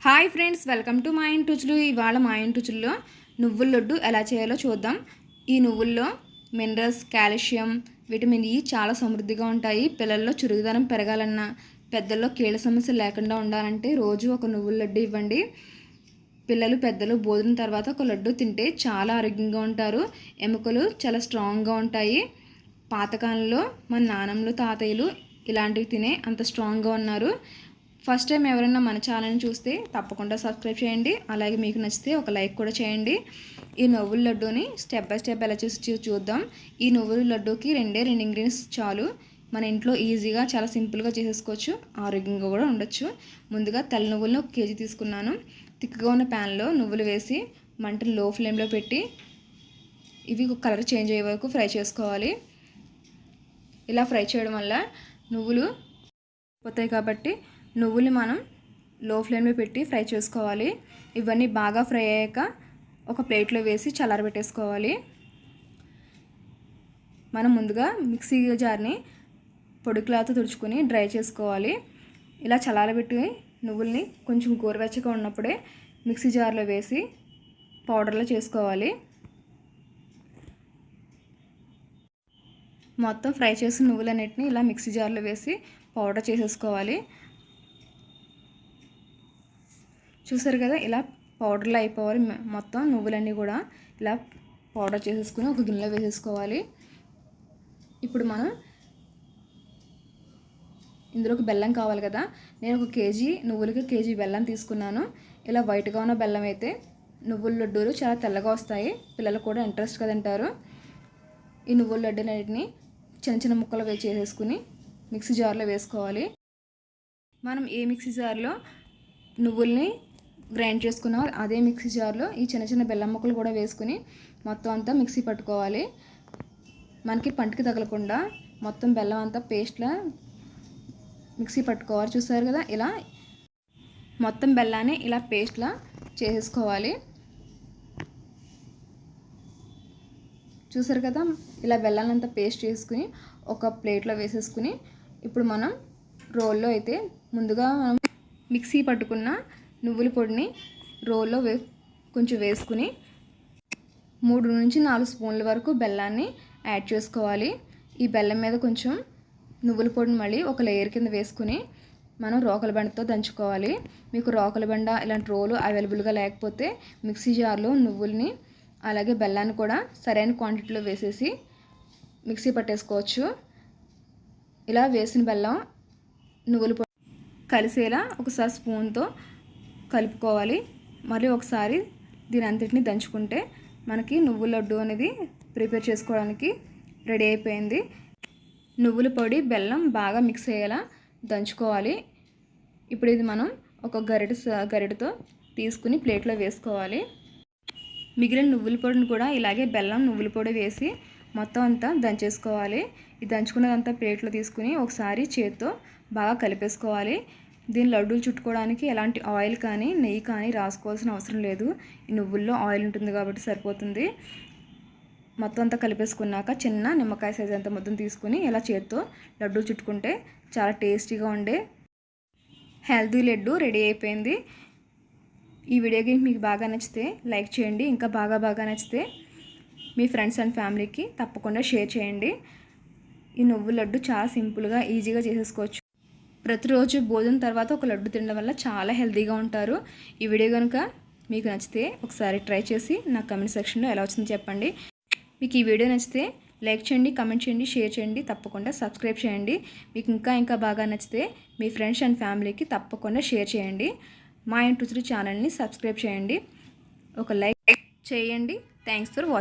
Hi friends welcome to మా ఇంటుచులు ఇవాళ మా ఇంటుచుల్లో నువ్వుల లడ్డు ఎలా చేయాలో చూద్దాం. ఈ నువ్వుల్లో మినరల్స్ కాల్షియం విటమిన్ ఈ చాలా సమృద్ధిగా ఉంటాయి. పిల్లల్లో చురుకుదనం పెరగాలన్నా పెద్దల్లో కీళ్ళ సమస్య లేకుండా ఉండాలంటే రోజు ఒక నువ్వుల లడ్డు ఇవ్వండి. పిల్లలు పెద్దలు భోజనం తర్వాత ఒక లడ్డు తింటే చాలా ఆరోగ్యంగా ఉంటారు. ఎముకలు చాలా స్ట్రాంగ్గా ఉంటాయి. పాతకాలంలో మన నానమ్మలు తాతయ్యలు ఇలాంటివి తినే అంత స్ట్రాంగ్గా ఉన్నారు. ఫస్ట్ టైం ఎవరైనా మన ఛానల్ని చూస్తే తప్పకుండా సబ్స్క్రైబ్ చేయండి. అలాగే మీకు నచ్చితే ఒక లైక్ కూడా చేయండి. ఈ నువ్వుల లడ్డూని స్టెప్ బై స్టెప్ ఎలా చూసి చూద్దాం. ఈ నువ్వుల లడ్డూకి రెండే రెండు ఇంగ్రీడియంట్స్ చాలు. మన ఇంట్లో ఈజీగా చాలా సింపుల్గా చేసేసుకోవచ్చు. ఆరోగ్యంగా కూడా ఉండొచ్చు. ముందుగా తెల్ల నువ్వులను ఒక కేజీ తీసుకున్నాను. తిక్కుగా ఉన్న ప్యాన్లో నువ్వులు వేసి మంటను లో ఫ్లేమ్లో పెట్టి ఇవి కలర్ చేంజ్ అయ్యే వరకు ఫ్రై చేసుకోవాలి. ఇలా ఫ్రై చేయడం వల్ల నువ్వులు పోతాయి కాబట్టి నువ్వులు మనం లో ఫ్లేమ్లో పెట్టి ఫ్రై చేసుకోవాలి. ఇవన్నీ బాగా ఫ్రై అయ్యాక ఒక ప్లేట్లో వేసి చల్లారబెట్టేసుకోవాలి మనం ముందుగా మిక్సీ జార్ని పొడి క్లాత్ తుడుచుకొని డ్రై చేసుకోవాలి. ఇలా చల్లారబెట్టి నువ్వుల్ని కొంచెం గోరువెచ్చగా ఉన్నప్పుడే మిక్సీ జార్లో వేసి పౌడర్లో చేసుకోవాలి. మొత్తం ఫ్రై చేసిన నువ్వులన్నిటిని ఇలా మిక్సీ జార్లో వేసి పౌడర్ చేసేసుకోవాలి. చూసారు కదా ఇలా పౌడర్లో అయిపోవాలి. మొత్తం నువ్వులన్నీ కూడా ఇలా పౌడర్ చేసేసుకుని ఒక గిన్నెలో వేసేసుకోవాలి. ఇప్పుడు మనం ఇందులోకి బెల్లం కావాలి కదా. నేను ఒక కేజీ నువ్వులకి కేజీ బెల్లం తీసుకున్నాను. ఇలా వైట్గా ఉన్న బెల్లం అయితే నువ్వుల లడ్డూలు చాలా తెల్లగా వస్తాయి. పిల్లలు కూడా ఇంట్రెస్ట్గా తింటారు ఈ నువ్వుల లడ్డూలన్నిటిని చిన్న చిన్న ముక్కలు వేసి చేసేసుకుని మిక్సీ జార్లో వేసుకోవాలి. మనం ఏ మిక్సీ జార్లో నువ్వుల్ని గ్రైండ్ చేసుకున్నాం. అదే మిక్సీ జార్లో ఈ చిన్న చిన్న బెల్లం ముక్కలు కూడా వేసుకుని మొత్తం అంతా మిక్సీ పట్టుకోవాలి. మనకి పంటికి తగలకుండా మొత్తం బెల్లం అంతా పేస్ట్లా మిక్సీ పట్టుకోవాలి. చూసారు కదా? ఇలా మొత్తం బెల్లాన్ని ఇలా పేస్ట్లా చేసేసుకోవాలి చూసారు కదా? ఇలా బెల్లాలంతా పేస్ట్ చేసుకుని ఒక ప్లేట్లో వేసేసుకుని ఇప్పుడు మనం రోల్లో అయితే ముందుగా మనం మిక్సీ పట్టుకున్న నువ్వుల పొడిని రోల్లో వే కొంచెం వేసుకుని మూడు నుంచి నాలుగు స్పూన్ల వరకు బెల్లాన్ని యాడ్ చేసుకోవాలి. ఈ బెల్లం మీద కొంచెం నువ్వుల పొడిని మళ్ళీ ఒక లేయర్ కింద వేసుకుని మనం రోకల బండతో దంచుకోవాలి. మీకు రోకల బండ ఇలాంటి రోలు అవైలబుల్గా లేకపోతే మిక్సీ జార్లో నువ్వుల్ని అలాగే బెల్లాన్ని కూడా సరైన క్వాంటిటీలో వేసేసి మిక్సీ పట్టేసుకోవచ్చు. ఇలా వేసిన బెల్లం నువ్వుల పొడి కలిసేలా ఒకసారి స్పూన్తో కలుపుకోవాలి. మళ్ళీ ఒకసారి దీని అంతటిని దంచుకుంటే మనకి నువ్వుల లడ్డు అనేది ప్రిపేర్ చేసుకోవడానికి రెడీ అయిపోయింది. నువ్వుల పొడి బెల్లం బాగా మిక్స్ అయ్యేలా దంచుకోవాలి. ఇప్పుడు ఇది మనం ఒక గరిట స- గరిటతో తీసుకుని ప్లేట్లో వేసుకోవాలి. మిగిలిన నువ్వుల పొడిని కూడా ఇలాగే బెల్లం నువ్వుల పొడి వేసి మొత్తం అంతా దంచేసుకోవాలి. ఈ దంచుకున్నదంతా ప్లేట్లో తీసుకుని ఒకసారి చేత్తో బాగా కలిపేసుకోవాలి. దీని లడ్డూలు చుట్టుకోవడానికి ఎలాంటి ఆయిల్ కానీ నెయ్యి కానీ రాసుకోవాల్సిన అవసరం లేదు. ఈ నువ్వుల్లో ఆయిల్ ఉంటుంది కాబట్టి సరిపోతుంది. మొత్తం అంతా కలిపేసుకున్నాక చిన్న నిమ్మకాయ సైజ్ అంత మొత్తం తీసుకుని ఇలా చేత్తో లడ్డూ చుట్టుకుంటే చాలా టేస్టీగా ఉండే హెల్దీ లడ్డు రెడీ అయిపోయింది. ఈ వీడియో గేమ్ మీకు బాగా నచ్చితే లైక్ చేయండి. ఇంకా బాగా బాగా నచ్చితే మీ ఫ్రెండ్స్ అండ్ ఫ్యామిలీకి తప్పకుండా షేర్ చేయండి. ఈ నువ్వు లడ్డు చాలా సింపుల్గా ఈజీగా చేసేసుకోవచ్చు. ప్రతిరోజు భోజనం తర్వాత ఒక లడ్డు తినడం వల్ల చాలా హెల్తీగా ఉంటారు. ఈ వీడియో కనుక మీకు నచ్చితే ఒకసారి ట్రై చేసి నా కమెంట్ సెక్షన్లో ఎలా వచ్చిందో చెప్పండి. మీకు ఈ వీడియో నచ్చితే లైక్ చేయండి కమెంట్ చేయండి షేర్ చేయండి తప్పకుండా సబ్స్క్రైబ్ చేయండి. మీకు ఇంకా ఇంకా బాగా నచ్చితే మీ ఫ్రెండ్స్ అండ్ ఫ్యామిలీకి తప్పకుండా షేర్ చేయండి. మా ఇంటి ఛానల్ని సబ్స్క్రైబ్ చేయండి. ఒక లైక్ చేయండి. Thanks for watching